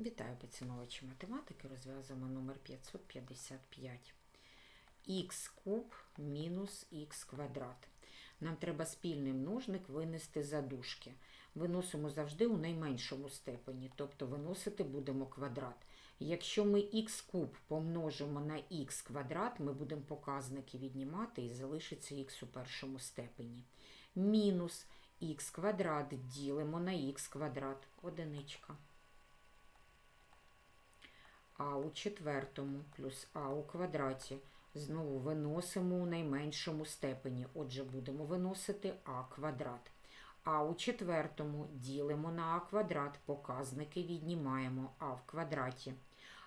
Вітаю поціновувачі математики. Розв'язуємо номер 555. х куб мінус х квадрат. Нам треба спільний множник винести за дужки. Виносимо завжди у найменшому степені, тобто виносити будемо квадрат. Якщо ми х куб помножимо на х квадрат, ми будемо показники віднімати і залишиться х у першому степені. Мінус х квадрат ділимо на х квадрат. Одиничка. А у четвертому плюс А у квадраті. Знову виносимо у найменшому степені. Отже, будемо виносити А квадрат. А у четвертому ділимо на А квадрат, показники віднімаємо А в квадраті.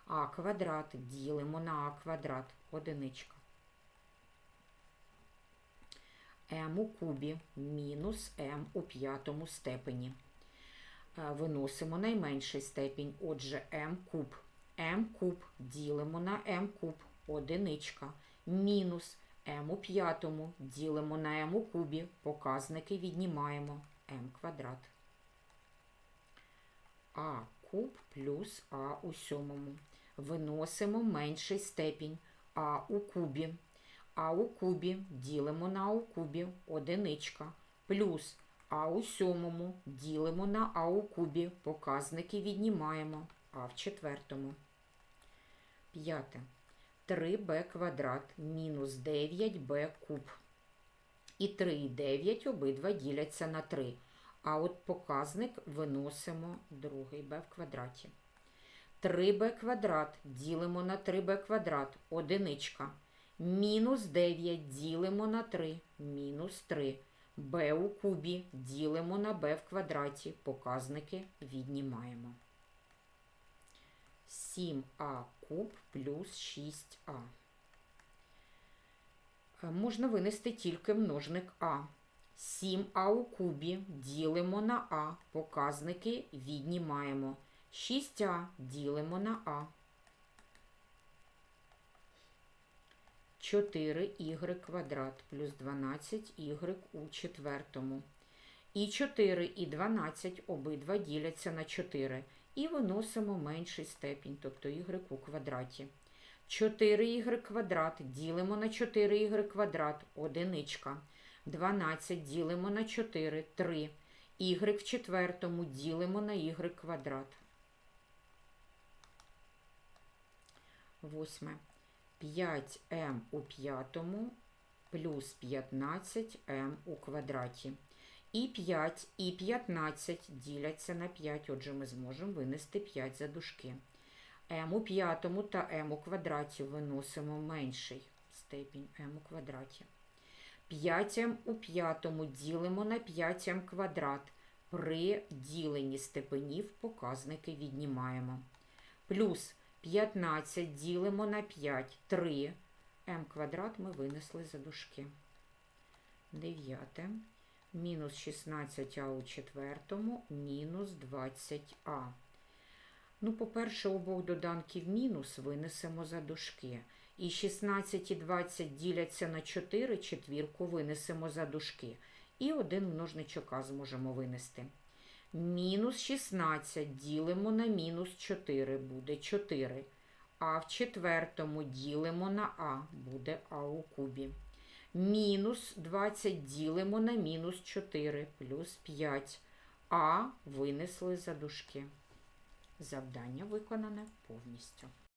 А квадрат ділимо на А квадрат. Одиничка. М у кубі мінус М у п'ятому степені. Е, Виносимо найменший степінь, отже, М куб. М куб ділимо на М куб, одиничка, мінус М у п'ятому ділимо на М у кубі, показники віднімаємо М квадрат. А куб плюс А у сьомому. Виносимо менший степінь А у кубі. А у кубі ділимо на А у кубі, одиничка, плюс А у сьомому ділимо на А у кубі, показники віднімаємо А в четвертому. П'яте. 3b квадрат мінус 9b куб. І 3 і 9 обидва діляться на 3. А от показник виносимо другий b в квадраті. 3b квадрат ділимо на 3b квадрат, одиничка. Мінус 9 ділимо на 3, мінус 3. b у кубі ділимо на b в квадраті, показники віднімаємо. 7а куб плюс 6а. Е, Можна винести тільки множник А. 7а у кубі ділимо на А, показники віднімаємо. 6а ділимо на А. 4y квадрат плюс 12y у четвертому. І 4 і 12 обидва діляться на 4 і виносимо менший степінь, тобто y у квадраті. 4y квадрат ділимо на 4y квадрат, одиничка. 12 ділимо на 4, 3. y в четвертому ділимо на y квадрат. Восьме. 5m у п'ятому плюс 15m у квадраті. І 5, і 15 діляться на 5, отже, ми зможемо винести 5 за дужки. m у п'ятому та m у квадраті виносимо менший степінь m у квадраті. 5m у п'ятому ділимо на 5m квадрат. При діленні степенів показники віднімаємо. Плюс 15 ділимо на 5, 3. m квадрат ми винесли за дужки. Дев'яте мінус 16а у четвертому, мінус 20а. Ну, по-перше, обох доданків мінус винесемо за дужки. І 16 і 20 діляться на 4, четвірку винесемо за дужки. І один множничок А зможемо винести. Мінус 16 ділимо на мінус 4, буде 4. А в четвертому ділимо на А, буде А у кубі. Мінус 20 ділимо на мінус 4 плюс 5. А винесли за дужки. Завдання виконане повністю.